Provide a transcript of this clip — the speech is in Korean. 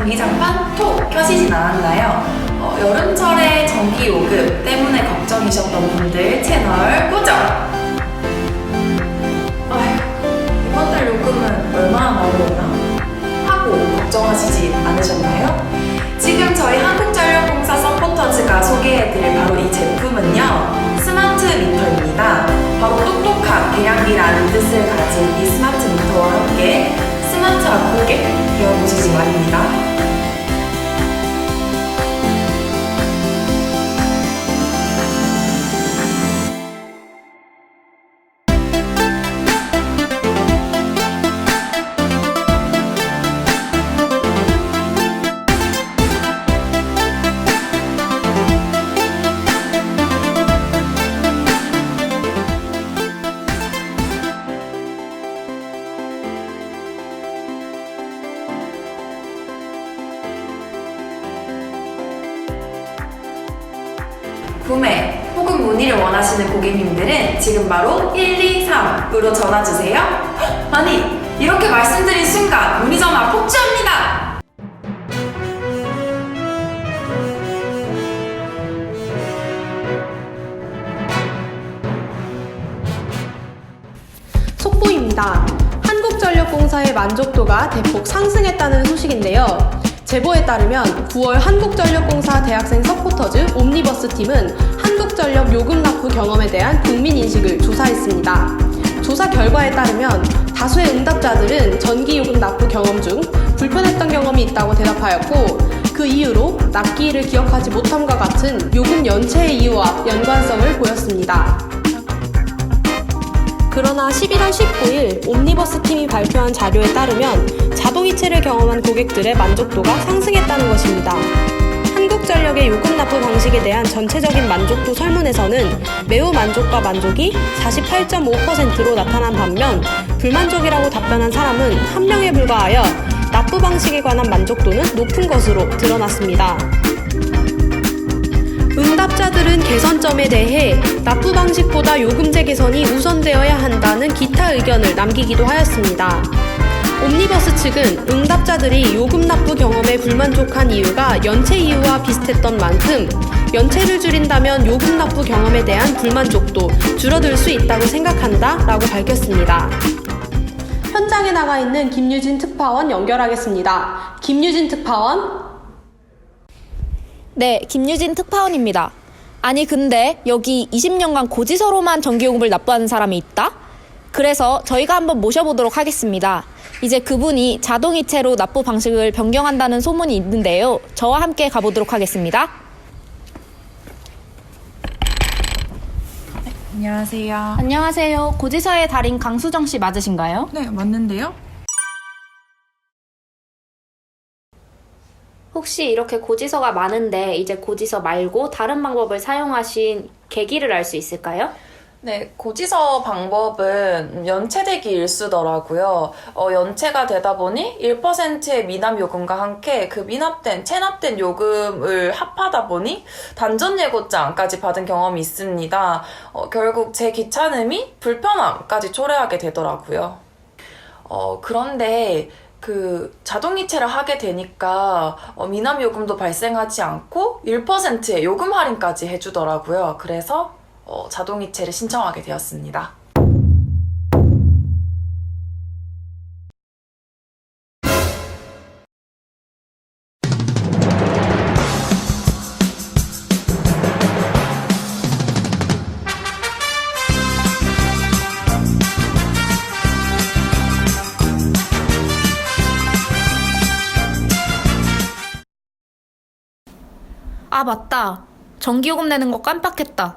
전기장판 톡 켜시진 않았나요? 어, 여름철에 전기 요금 때문에 걱정이셨던 분들 채널 고정! 아휴, 이번 달 요금은 얼마나 나오려나? 하고 걱정하시지 않으셨나요? 지금 저희 한국전력공사 서포터즈가 소개해드릴 바로 이 제품은요 스마트 미터입니다. 바로 똑똑한 계량기라는 뜻을 가진 이 스마트 구매 혹은 문의를 원하시는 고객님들은 지금 바로 123으로 전화주세요. 헉, 아니, 이렇게 말씀드린 순간 문의 전화 폭주합니다! 속보입니다. 한국전력공사의 만족도가 대폭 상승했다는 소식인데요. 제보에 따르면 9월 한국전력공사 대학생 서포터즈 옴니버스 팀은 한국전력 요금 납부 경험에 대한 국민 인식을 조사했습니다. 조사 결과에 따르면 다수의 응답자들은 전기 요금 납부 경험 중 불편했던 경험이 있다고 대답하였고 그 이유로 납기일을 기억하지 못함과 같은 요금 연체의 이유와 연관성을 보였습니다. 그러나 11월 19일 옴니버스 팀이 발표한 자료에 따르면 자동이체를 경험한 고객들의 만족도가 상승했다는 것입니다. 한국전력의 요금 납부 방식에 대한 전체적인 만족도 설문에서는 매우 만족과 만족이 48.5%로 나타난 반면 불만족이라고 답변한 사람은 한 명에 불과하여 납부 방식에 관한 만족도는 높은 것으로 드러났습니다. 응답자들은 개선점에 대해 납부 방식보다 요금제 개선이 우선되어야 한다는 기타 의견을 남기기도 하였습니다. 옴니버스 측은 응답자들이 요금 납부 경험에 불만족한 이유가 연체 이유와 비슷했던 만큼 연체를 줄인다면 요금 납부 경험에 대한 불만족도 줄어들 수 있다고 생각한다 라고 밝혔습니다. 현장에 나가 있는 김유진 특파원 연결하겠습니다. 김유진 특파원. 네, 김유진 특파원입니다. 아니, 근데 여기 20년간 고지서로만 전기요금을 납부하는 사람이 있다? 그래서 저희가 한번 모셔보도록 하겠습니다. 이제 그분이 자동이체로 납부 방식을 변경한다는 소문이 있는데요. 저와 함께 가보도록 하겠습니다. 안녕하세요. 안녕하세요. 고지서의 달인 강수정 씨 맞으신가요? 네, 맞는데요? 혹시 이렇게 고지서가 많은데 이제 고지서 말고 다른 방법을 사용하신 계기를 알 수 있을까요? 네, 고지서 방법은 연체되기 일수더라고요. 어, 연체가 되다 보니 1%의 미납 요금과 함께 그 미납된, 체납된 요금을 합하다 보니 단전 예고장까지 받은 경험이 있습니다. 어, 결국 제 귀찮음이 불편함까지 초래하게 되더라고요. 어, 그런데 그 자동이체를 하게 되니까 어, 미납 요금도 발생하지 않고 1%의 요금 할인까지 해주더라고요. 그래서 어, 자동이체를 신청하게 되었습니다. 아, 맞다. 전기요금 내는 거 깜빡했다.